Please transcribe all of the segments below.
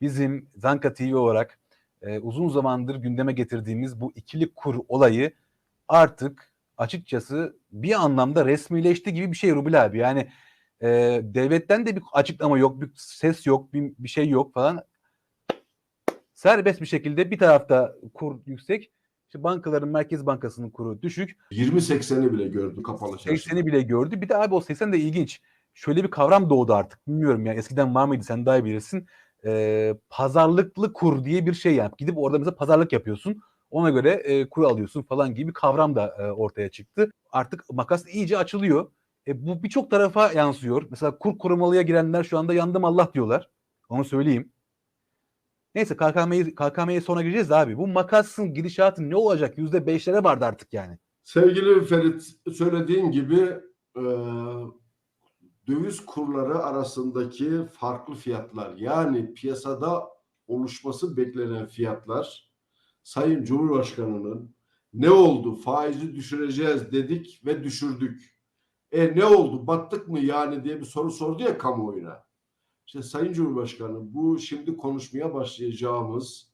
bizim Zanka TV olarak e, uzun zamandır gündeme getirdiğimiz bu ikili kur olayı artık açıkçası bir anlamda resmileşti gibi bir şey Rubil abi. Yani e, devletten de bir açıklama yok, bir ses yok, bir, bir şey yok falan. Serbest bir şekilde bir tarafta kur yüksek, işte bankaların Merkez Bankası'nın kuru düşük. 20-80'i bile gördü kapalı çarşı. 80'i bile gördü. Bir de abi o 80 de ilginç. Şöyle bir kavram doğdu artık. Bilmiyorum ya eskiden var mıydı sen daha iyi bilirsin. Ee, pazarlıklı kur diye bir şey yap. Gidip orada mesela pazarlık yapıyorsun. Ona göre e, kur alıyorsun falan gibi bir kavram da e, ortaya çıktı. Artık makas iyice açılıyor. E, bu birçok tarafa yansıyor. Mesela kur korumalıya girenler şu anda yandım Allah diyorlar. Onu söyleyeyim. Neyse KKM'ye KKM'ye sonra gireceğiz abi. Bu makasın gidişatı ne olacak? %5'lere vardı artık yani. Sevgili Ferit söylediğin gibi e, döviz kurları arasındaki farklı fiyatlar yani piyasada oluşması beklenen fiyatlar Sayın Cumhurbaşkanı'nın ne oldu faizi düşüreceğiz dedik ve düşürdük. E ne oldu battık mı yani diye bir soru sordu ya kamuoyuna. İşte Sayın Cumhurbaşkanı bu şimdi konuşmaya başlayacağımız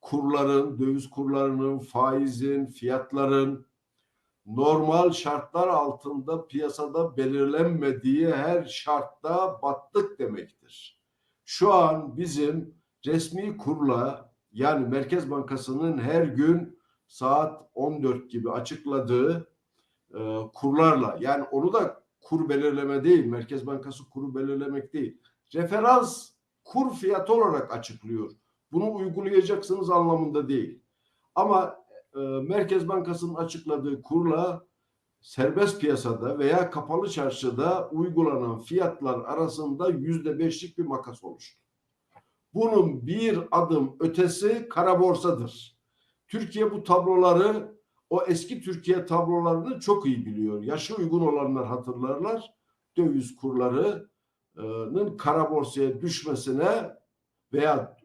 kurların, döviz kurlarının, faizin, fiyatların normal şartlar altında piyasada belirlenmediği her şartta battık demektir. Şu an bizim resmi kurla yani Merkez Bankası'nın her gün saat 14 gibi açıkladığı e, kurlarla yani onu da kur belirleme değil, Merkez Bankası kuru belirlemek değil. Referans kur fiyatı olarak açıklıyor. Bunu uygulayacaksınız anlamında değil. Ama e, Merkez Bankası'nın açıkladığı kurla serbest piyasada veya kapalı çarşıda uygulanan fiyatlar arasında yüzde beşlik bir makas oluştu. Bunun bir adım ötesi kara borsadır. Türkiye bu tabloları o eski Türkiye tablolarını çok iyi biliyor. Yaşı uygun olanlar hatırlarlar. Döviz kurlarının kara borsaya düşmesine veya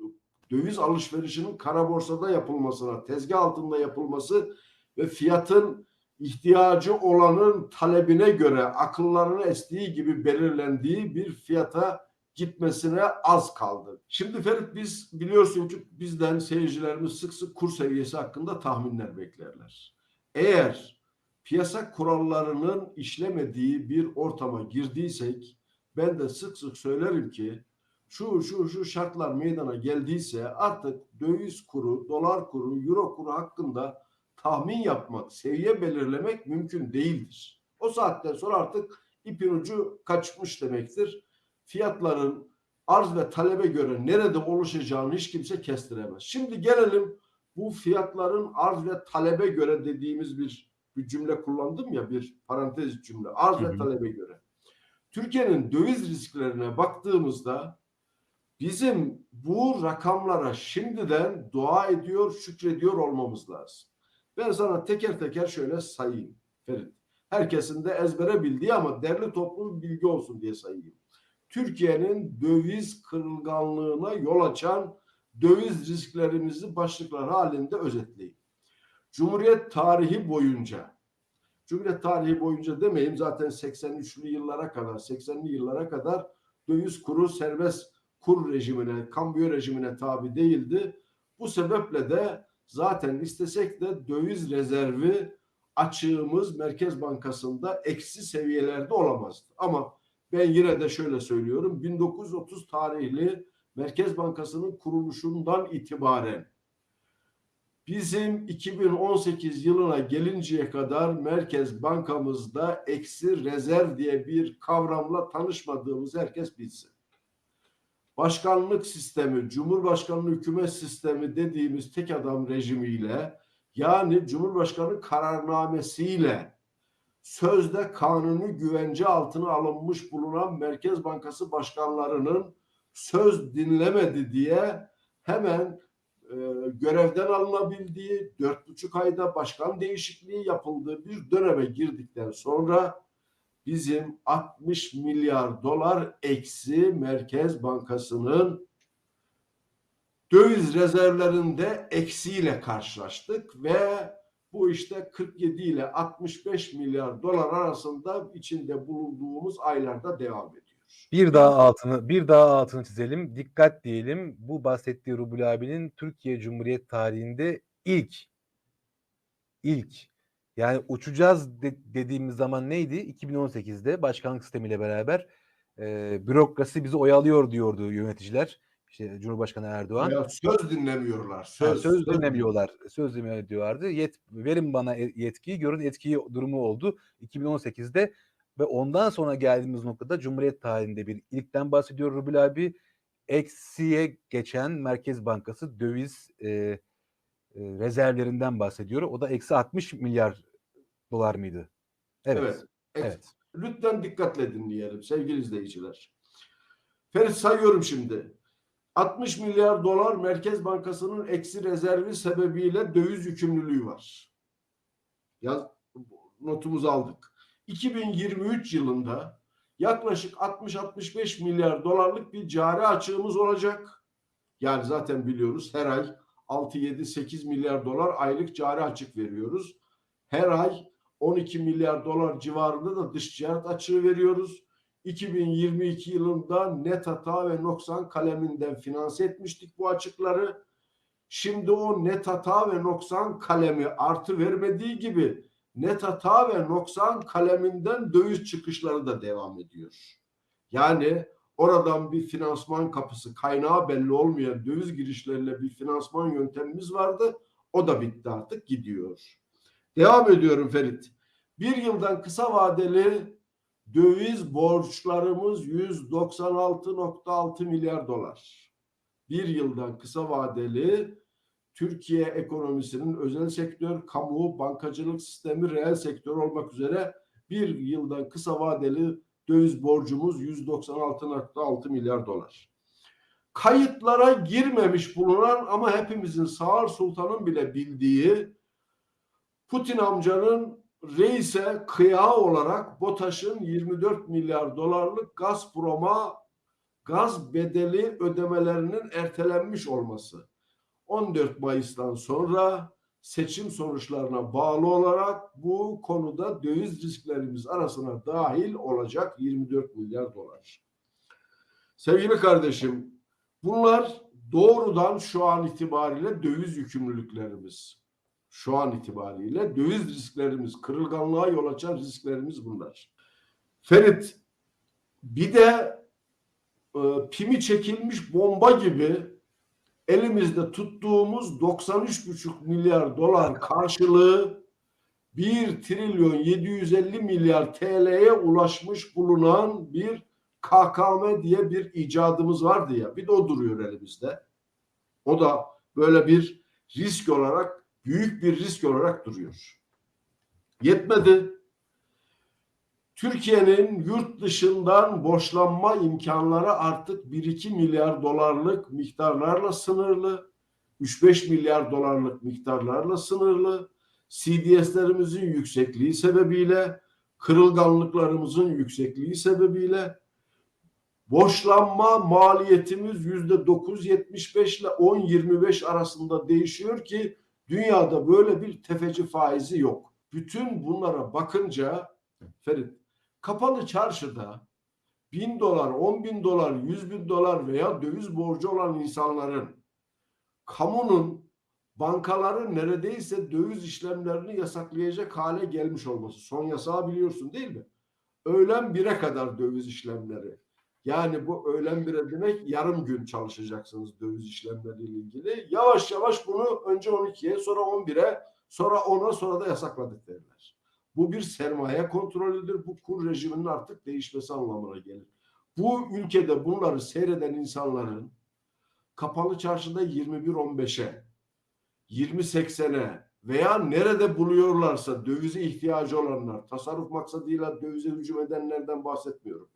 döviz alışverişinin kara borsada yapılmasına, tezgah altında yapılması ve fiyatın ihtiyacı olanın talebine göre akıllarına estiği gibi belirlendiği bir fiyata gitmesine az kaldı. Şimdi Ferit biz biliyorsun ki bizden seyircilerimiz sık sık kur seviyesi hakkında tahminler beklerler. Eğer piyasa kurallarının işlemediği bir ortama girdiysek ben de sık sık söylerim ki şu şu şu şartlar meydana geldiyse artık döviz kuru, dolar kuru, euro kuru hakkında tahmin yapmak, seviye belirlemek mümkün değildir. O saatten sonra artık ipin ucu kaçmış demektir. Fiyatların arz ve talebe göre nerede oluşacağını hiç kimse kestiremez. Şimdi gelelim bu fiyatların arz ve talebe göre dediğimiz bir bir cümle kullandım ya bir parantez cümle. Arz Hı hı. ve talebe göre. Türkiye'nin döviz risklerine baktığımızda bizim bu rakamlara şimdiden dua ediyor, şükrediyor olmamız lazım. Ben sana teker teker şöyle sayayım Ferit. Herkesin de ezbere bildiği ama derli toplu bilgi olsun diye sayayım. Türkiye'nin döviz kırılganlığına yol açan döviz risklerimizi başlıklar halinde özetleyeyim. Cumhuriyet tarihi boyunca Cumhuriyet tarihi boyunca demeyeyim zaten 83'lü yıllara kadar 80'li yıllara kadar döviz kuru serbest kur rejimine, kambiyo rejimine tabi değildi. Bu sebeple de zaten istesek de döviz rezervi açığımız Merkez Bankası'nda eksi seviyelerde olamazdı. Ama ben yine de şöyle söylüyorum. 1930 tarihli Merkez Bankası'nın kuruluşundan itibaren bizim 2018 yılına gelinceye kadar Merkez Bankamızda eksi rezerv diye bir kavramla tanışmadığımız herkes bilsin başkanlık sistemi, cumhurbaşkanlığı hükümet sistemi dediğimiz tek adam rejimiyle yani Cumhurbaşkanı kararnamesiyle sözde kanuni güvence altına alınmış bulunan Merkez Bankası başkanlarının söz dinlemedi diye hemen e, görevden alınabildiği, dört buçuk ayda başkan değişikliği yapıldığı bir döneme girdikten sonra bizim 60 milyar dolar eksi Merkez Bankası'nın döviz rezervlerinde eksiyle karşılaştık ve bu işte 47 ile 65 milyar dolar arasında içinde bulunduğumuz aylarda devam ediyor. Bir daha altını bir daha altını çizelim. Dikkat diyelim. Bu bahsettiği Rubul abinin Türkiye Cumhuriyet tarihinde ilk ilk yani uçacağız de- dediğimiz zaman neydi? 2018'de başkanlık sistemiyle beraber e, bürokrasi bizi oyalıyor diyordu yöneticiler. İşte Cumhurbaşkanı Erdoğan. Ya söz dinlemiyorlar. Ha, Söz, söz dinlemiyorlar. Söz dinlemiyor diyorlardı. Yet, verin bana e- yetkiyi, görün etkiyi durumu oldu 2018'de ve ondan sonra geldiğimiz noktada Cumhuriyet tarihinde bir ilkten bahsediyor Rubil abi. Eksiye geçen Merkez Bankası döviz e, e, rezervlerinden bahsediyor. O da eksi 60 milyar dolar mıydı? Evet. Evet. Evet. evet. Lütfen dikkatle dinleyelim sevgili izleyiciler. Ferit sayıyorum şimdi. 60 milyar dolar Merkez Bankası'nın eksi rezervi sebebiyle döviz yükümlülüğü var. Yaz, notumuzu aldık. 2023 yılında yaklaşık 60-65 milyar dolarlık bir cari açığımız olacak. Yani zaten biliyoruz her ay 6-7-8 milyar dolar aylık cari açık veriyoruz. Her ay 12 milyar dolar civarında da dış ticaret açığı veriyoruz. 2022 yılında net hata ve noksan kaleminden finanse etmiştik bu açıkları. Şimdi o net hata ve noksan kalemi artı vermediği gibi net hata ve noksan kaleminden döviz çıkışları da devam ediyor. Yani oradan bir finansman kapısı kaynağı belli olmayan döviz girişleriyle bir finansman yöntemimiz vardı. O da bitti artık gidiyor. Devam ediyorum Ferit. Bir yıldan kısa vadeli döviz borçlarımız 196.6 milyar dolar. Bir yıldan kısa vadeli Türkiye ekonomisinin özel sektör, kamu, bankacılık sistemi, reel sektör olmak üzere bir yıldan kısa vadeli döviz borcumuz 196.6 milyar dolar. Kayıtlara girmemiş bulunan ama hepimizin Sağır Sultan'ın bile bildiği Putin amcanın reise kıyağı olarak BOTAŞ'ın 24 milyar dolarlık Gazprom'a gaz bedeli ödemelerinin ertelenmiş olması. 14 Mayıs'tan sonra seçim sonuçlarına bağlı olarak bu konuda döviz risklerimiz arasına dahil olacak 24 milyar dolar. Sevgili kardeşim, bunlar doğrudan şu an itibariyle döviz yükümlülüklerimiz. Şu an itibariyle döviz risklerimiz, kırılganlığa yol açan risklerimiz bunlar. Ferit, bir de e, pimi çekilmiş bomba gibi elimizde tuttuğumuz 93,5 milyar dolar karşılığı 1 trilyon 750 milyar TL'ye ulaşmış bulunan bir KKM diye bir icadımız vardı ya. Bir de o duruyor elimizde. O da böyle bir risk olarak büyük bir risk olarak duruyor. Yetmedi. Türkiye'nin yurt dışından borçlanma imkanları artık 1-2 milyar dolarlık miktarlarla sınırlı. 3-5 milyar dolarlık miktarlarla sınırlı. CDS'lerimizin yüksekliği sebebiyle, kırılganlıklarımızın yüksekliği sebebiyle borçlanma maliyetimiz yüzde 9.75 ile 10.25 arasında değişiyor ki dünyada böyle bir tefeci faizi yok. Bütün bunlara bakınca Ferit kapalı çarşıda bin dolar, on bin dolar, yüz bin dolar veya döviz borcu olan insanların kamunun bankaların neredeyse döviz işlemlerini yasaklayacak hale gelmiş olması. Son yasağı biliyorsun değil mi? Öğlen bire kadar döviz işlemleri. Yani bu öğlen bire demek yarım gün çalışacaksınız döviz işlemleriyle ilgili. Yavaş yavaş bunu önce 12'ye sonra 11'e sonra 10'a sonra da yasakladık derler. Bu bir sermaye kontrolüdür. Bu kur rejiminin artık değişmesi anlamına gelir. Bu ülkede bunları seyreden insanların kapalı çarşıda 21-15'e, 20-80'e veya nerede buluyorlarsa dövize ihtiyacı olanlar, tasarruf maksadıyla dövize hücum edenlerden bahsetmiyorum.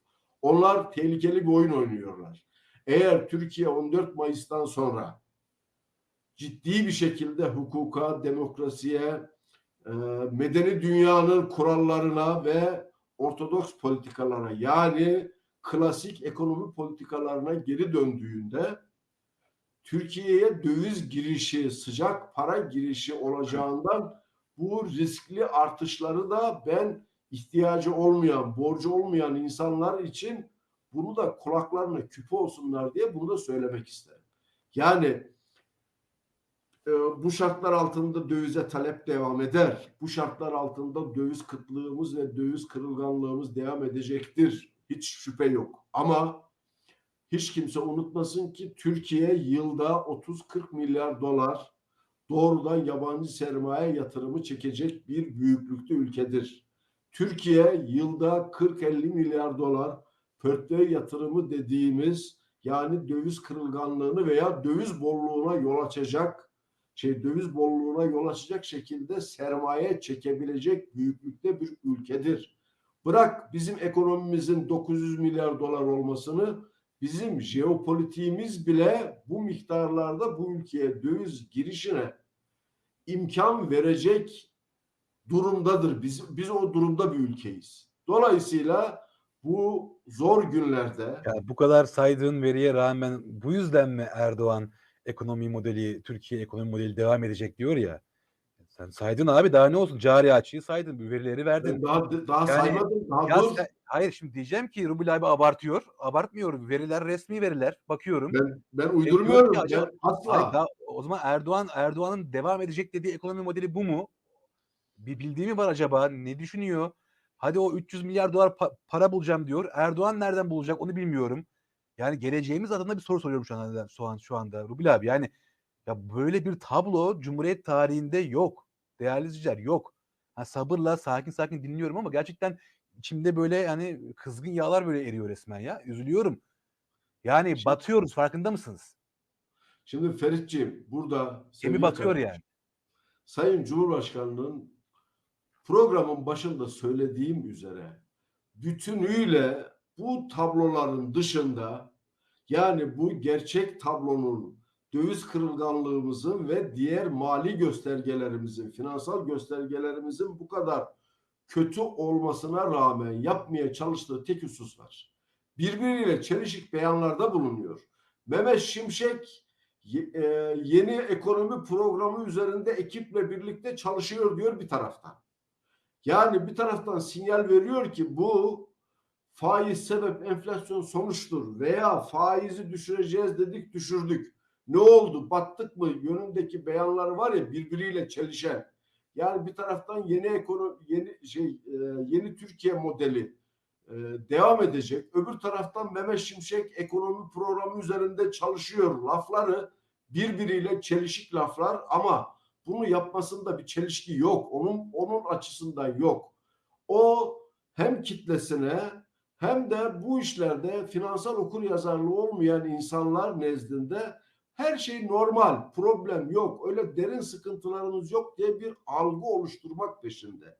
Onlar tehlikeli bir oyun oynuyorlar. Eğer Türkiye 14 Mayıs'tan sonra ciddi bir şekilde hukuka, demokrasiye, e, medeni dünyanın kurallarına ve ortodoks politikalara yani klasik ekonomi politikalarına geri döndüğünde Türkiye'ye döviz girişi, sıcak para girişi olacağından bu riskli artışları da ben ihtiyacı olmayan, borcu olmayan insanlar için bunu da kulaklarına küpe olsunlar diye bunu da söylemek isterim. Yani e, bu şartlar altında dövize talep devam eder. Bu şartlar altında döviz kıtlığımız ve döviz kırılganlığımız devam edecektir. Hiç şüphe yok. Ama hiç kimse unutmasın ki Türkiye yılda 30-40 milyar dolar doğrudan yabancı sermaye yatırımı çekecek bir büyüklükte ülkedir. Türkiye yılda 40-50 milyar dolar portföy yatırımı dediğimiz yani döviz kırılganlığını veya döviz bolluğuna yol açacak şey döviz bolluğuna yol açacak şekilde sermaye çekebilecek büyüklükte bir ülkedir. Bırak bizim ekonomimizin 900 milyar dolar olmasını bizim jeopolitiğimiz bile bu miktarlarda bu ülkeye döviz girişine imkan verecek durumdadır. Biz biz o durumda bir ülkeyiz. Dolayısıyla bu zor günlerde Yani bu kadar saydığın veriye rağmen bu yüzden mi Erdoğan ekonomi modeli, Türkiye ekonomi modeli devam edecek diyor ya. Sen saydın abi daha ne olsun? Cari açığı saydın, bu verileri verdin. ben daha daha Yani- saymadım. Daha Ya dur. sen- hayır şimdi diyeceğim ki Rubil abi abartıyor. Abartmıyor. Veriler resmi veriler. Bakıyorum. Ben ben diyor uydurmuyorum. ki acaba- Ben asla. Hayır, daha- o zaman Erdoğan Erdoğan'ın devam edecek dediği ekonomi modeli bu mu? Bir bildiği mi var acaba? Ne düşünüyor? Hadi o 300 milyar dolar pa- para bulacağım diyor. Erdoğan nereden bulacak onu bilmiyorum. Yani geleceğimiz adına bir soru soruyorum şu anda şu, an, şu anda Rubil abi. Yani ya böyle bir tablo Cumhuriyet tarihinde yok. Değerli izleyiciler yok. Ha, sabırla sakin sakin dinliyorum ama gerçekten içimde böyle yani kızgın yağlar böyle eriyor resmen ya. Üzülüyorum. Yani Şimdi- batıyoruz farkında mısınız? Şimdi Feritciğim burada Gemi batıyor yani. Sayın Cumhurbaşkanı'nın programın başında söylediğim üzere bütünüyle bu tabloların dışında yani bu gerçek tablonun döviz kırılganlığımızın ve diğer mali göstergelerimizin, finansal göstergelerimizin bu kadar kötü olmasına rağmen yapmaya çalıştığı tek husus var. Birbiriyle çelişik beyanlarda bulunuyor. Mehmet Şimşek e, yeni ekonomi programı üzerinde ekiple birlikte çalışıyor diyor bir taraftan. Yani bir taraftan sinyal veriyor ki bu faiz sebep enflasyon sonuçtur veya faizi düşüreceğiz dedik düşürdük. Ne oldu battık mı yönündeki beyanlar var ya birbiriyle çelişen. Yani bir taraftan yeni ekonomi yeni şey e, yeni Türkiye modeli e, devam edecek. Öbür taraftan Mehmet Şimşek ekonomi programı üzerinde çalışıyor lafları birbiriyle çelişik laflar ama bunu yapmasında bir çelişki yok. Onun onun açısından yok. O hem kitlesine hem de bu işlerde finansal okur yazarlığı olmayan insanlar nezdinde her şey normal, problem yok, öyle derin sıkıntılarımız yok diye bir algı oluşturmak peşinde.